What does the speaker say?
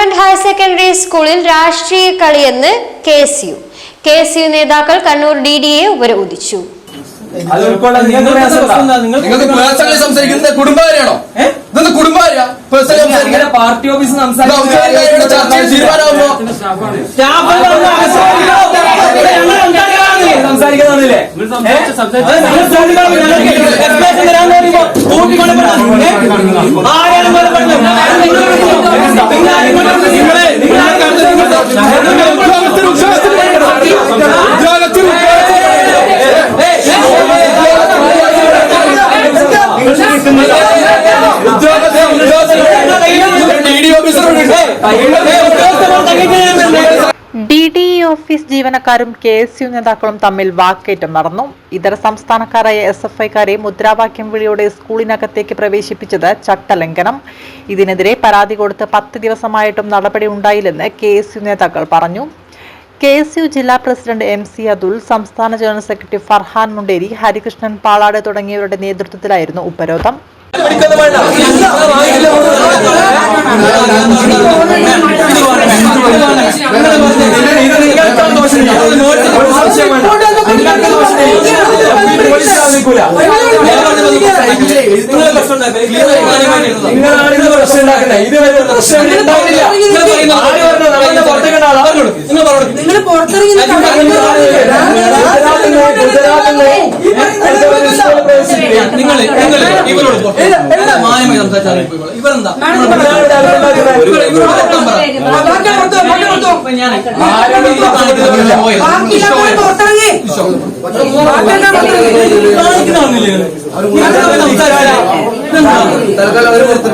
Government higher secondary സ്കൂളിൽ രാഷ്ട്രീയ കളിയെന്ന് K S U. K S U നേതാക്കൾ കണ്ണൂർ ഡി ഡി എ ഉപരോധിച്ചു. കുടുംബകാര്യാണോ? കുടുംബകാര്യ? പാർട്ടി ഓഫീസ് സംസാരിക്കുന്നതാണല്ലേ ഡി ഡി ഇ ഓഫീസ് ജീവനക്കാരും കെ എസ് യു നേതാക്കളും തമ്മിൽ വാക്കേറ്റം നടന്നു. ഇതര സംസ്ഥാനക്കാരായ എസ് എഫ് ഐക്കാരെ മുദ്രാവാക്യം വിളിയോടെ സ്കൂളിനകത്തേക്ക് പ്രവേശിപ്പിച്ചത് ചട്ടലംഘനം. ഇതിനെതിരെ പരാതി കൊടുത്ത് പത്ത് ദിവസമായിട്ടും നടപടി ഉണ്ടായില്ലെന്ന് കെ എസ് യു നേതാക്കൾ പറഞ്ഞു. കെ എസ് യു ജില്ലാ പ്രസിഡന്റ് എം സി അതുൽ സംസ്ഥാന ജനറൽ സെക്രട്ടറി ഫർഹാൻ മുണ്ടേരി ഹരികൃഷ്ണൻ പാളാട് തുടങ്ങിയവരുടെ നേതൃത്വത്തിലായിരുന്നു ഉപരോധം. നിങ്ങളാണ് ഇത് പ്രശ്നം ഉണ്ടാക്കുന്നത് ഇതുവരെ പ്രശ്നം ഉണ്ടാവില്ല നിങ്ങൾ പുറത്തിറങ്ങി നിങ്ങൾ നിങ്ങൾ ഇവരോട് മായമായി സംസാരിച്ചാൽ ഇവരെന്താ? പുറത്തിറങ്ങി ഇതെന്താ